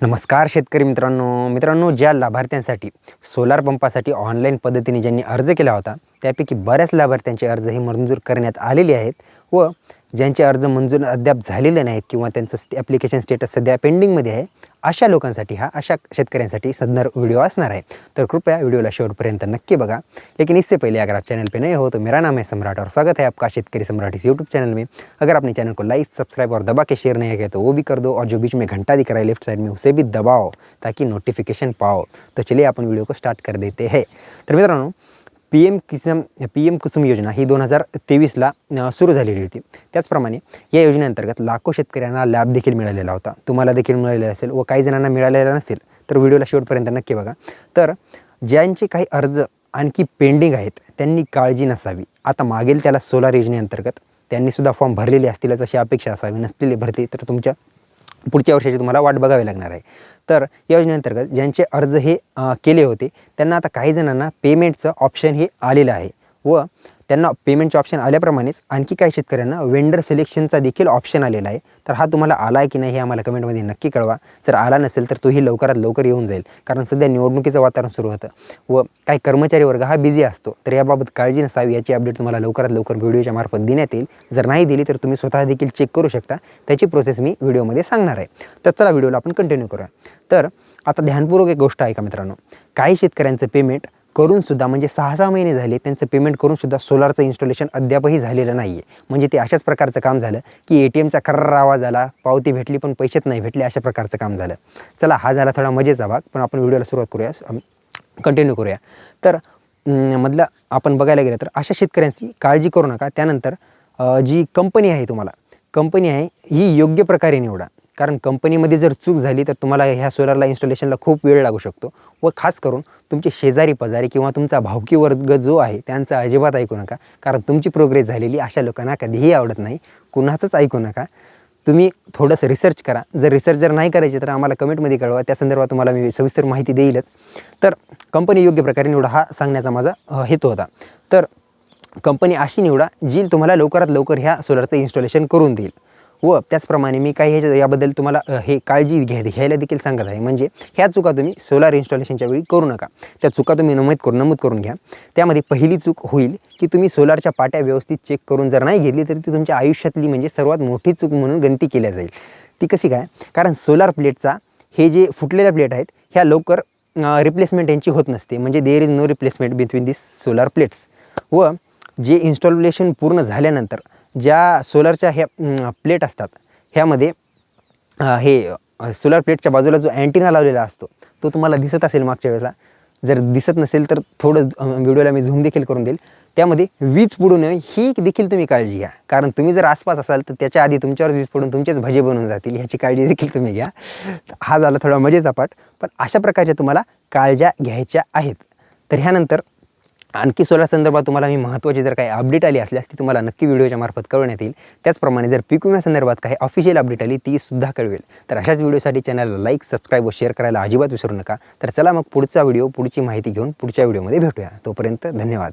नमस्कार शेतकरी मित्रांनो. मित्रांनो ज्या लाभार्थ्यांसाठी सोलार पंपासाठी ऑनलाईन पद्धतीने ज्यांनी अर्ज केला होता त्यापैकी बऱ्याच लाभार्थ्यांचे अर्ज हे मंजूर करण्यात आलेले आहेत व ज्यांचे अर्ज मंजूर अद्याप झालेले नाहीत किंवा त्यांचं ॲप्लिकेशन स्टेटस सध्या पेंडिंगमध्ये आहे अशा लोकांसाठी हा, अशा शेतकऱ्यांसाठी सदर व्हिडिओ असणार है तर कृपया वीडियो ला शेवटपर्यंत नक्की बघा. लेकिन इससे पहले अगर आप चैनल पे नए हो तो मेरा नाम है सम्राट और स्वागत है आपका शेतकरी सम्राट इस यूट्यूब चैनल में. अगर आपने चैनल को लाइक सब्सक्राइब और दबा के शेयर नहीं किया तो वो भी कर दो और जो बीच में घंटा दिख रहा है लेफ़्ट साइड में, उसे भी दबाओ ताकि नोटिफिकेशन पाओ। तो चलिए आपण व्हिडिओ को स्टार्ट कर देते हैं। तर मित्रांनो पी एम किसम पी एम कुसुम योजना ही दोन हजार तेवीसला सुरू झालेली होती. त्याचप्रमाणे या योजनेअंतर्गत लाखो शेतकऱ्यांना लाभ देखील मिळालेला होता. तुम्हाला देखील मिळालेला असेल व काही जणांना मिळालेला नसेल तर व्हिडिओला शेवटपर्यंत नक्की बघा. तर ज्यांचे काही अर्ज आणखी पेंडिंग आहेत त्यांनी काळजी नसावी. आता मागेल त्याला सोलार योजनेअंतर्गत त्यांनीसुद्धा फॉर्म भरलेले असतीलच अशी अपेक्षा असावी नसलेली भरती तर तुमच्या पुढच्या वर्षाची तुम्हाला वाट बघावी लागणार आहे. तर योजनेअंतर्गत ज्यांचे अर्ज हे केले होते त्यांना आता काही जणांना पेमेंटचं ऑप्शन हे आलेलं आहे. व त्यांना पेमेंटचे ऑप्शन आल्याप्रमाणेच आणखी काही शेतकऱ्यांना वेंडर सिलेक्शनचा देखील ऑप्शन आलेला आहे. तर हा तुम्हाला आला आहे की नाही हे आम्हाला कमेंटमध्ये नक्की कळवा. जर आला नसेल तर तोही लवकरात लवकर येऊन जाईल. कारण सध्या निवडणुकीचं वातावरण सुरू होतं व काही कर्मचारी वर्ग हा बिझी असतो. तर याबाबत काळजी नसावी याची अपडेट तुम्हाला लवकरात लवकर व्हिडिओच्या मार्फत देण्यात येईल. जर नाही दिली तर तुम्ही स्वतः देखील चेक करू शकता. त्याची प्रोसेस मी व्हिडिओमध्ये सांगणार आहे. तर चला व्हिडिओला आपण कंटिन्यू करूया. तर आता ध्यानपूर्वक एक गोष्ट आहे का मित्रांनो. काही शेतकऱ्यांचं पेमेंट करूनसुद्धा म्हणजे सहा सहा महिने झाले त्यांचं पेमेंट करूनसुद्धा सोलारचं इन्स्टॉलेशन अद्यापही झालेलं नाही आहे म्हणजे ते अशाच प्रकारचं काम झालं की ए टी एमचा खर्र आवाज आला पावती भेटली पण पैसेच नाही भेटले अशा प्रकारचं काम झालं. चला हा झाला थोडा मजेचा भाग पण आपण व्हिडिओला सुरुवात करूया कंटिन्यू करूया. तर मधलं मधला आपण बघायला गेलं तर अशा शेतकऱ्यांची काळजी करू नका. त्यानंतर जी कंपनी आहे तुम्हाला कंपनी आहे ही योग्य प्रकारे निवडा. कारण कंपनीमध्ये जर चूक झाली तर तुम्हाला ह्या सोलरला इन्स्टॉलेशनला खूप वेळ लागू शकतो. व खास करून तुमचे शेजारी पजारी किंवा तुमचा भावकी वर्ग जो आहे त्यांचा अजिबात ऐकू नका. कारण तुमची प्रोग्रेस झालेली अशा लोकांना कधीही आवडत नाही. कुणाचंच ऐकू नका. तुम्ही थोडंसं रिसर्च करा. जर रिसर्च जर नाही करायची तर आम्हाला कमेंटमध्ये कळवा. त्या संदर्भात तुम्हाला मी सविस्तर माहिती देईलच. तर कंपनी योग्य प्रकारे निवडा हा सांगण्याचा माझा हेतू होता. तर कंपनी अशी निवडा जी तुम्हाला लवकरात लवकर ह्या सोलरचं इन्स्टॉलेशन करून देईल. व त्याचप्रमाणे मी काही ह्याच्या याबद्दल तुम्हाला हे काळजी घ्या घ्यायला देखील सांगत आहे. म्हणजे ह्या चुका तुम्ही सोलार इन्स्टॉलेशनच्या वेळी करू नका. त्या चुका तुम्ही नमूद करून नमूद करून घ्या. त्यामध्ये पहिली चूक होईल की तुम्ही सोलारच्या पाट्या व्यवस्थित चेक करून जर नाही घेतली तर ती तुमच्या आयुष्यातली म्हणजे सर्वात मोठी चूक म्हणून गणती केल्या जाईल. ती कशी काय? कारण सोलार प्लेटचा हे जे फुटलेल्या प्लेट आहेत ह्या लवकर रिप्लेसमेंट यांची होत नसते. म्हणजे there is no replacement between this solar plates व जे इन्स्टॉलेशन पूर्ण झाल्यानंतर ज्या सोलरच्या ह्या प्लेट असतात ह्यामध्ये हे सोलर प्लेटच्या बाजूला जो अँटिना लावलेला असतो तो तुम्हाला दिसत असेल मागच्या वेळेला जर दिसत नसेल तर थोडं व्हिडिओला मी झूम देखील करून देईल. त्यामध्ये वीज पडू नये ही देखील तुम्ही काळजी घ्या. कारण तुम्ही जर आसपास असाल तर त्याच्या आधी तुमच्यावर वीज पडून तुमचेच भजे बनून जातील. ह्याची काळजी देखील तुम्ही घ्या. हा झाला थोडा मजेचा पाठ पण अशा प्रकारच्या तुम्हाला काळज्या घ्यायच्या आहेत. तर ह्यानंतर आणखी सोलार संदर्भात तुम्हाला मी महत्त्वाची जर काही अपडेट आली असल्यास ती तुम्हाला नक्की व्हिडिओच्या मार्फत कळवण्यात येईल. त्याचप्रमाणे जर पीक विम्या संदर्भात काही ऑफिशियल अपडेट आली ती सुद्धा कळवेल. तर अशाच व्हिडिओसाठी चॅनलला लाईक सबस्क्राईब व शेअर करायला अजिबात विसरू नका. तर चला मग पुढचा व्हिडिओ पुढची माहिती घेऊन पुढच्या व्हिडिओमध्ये भेटूया. तोपर्यंत धन्यवाद.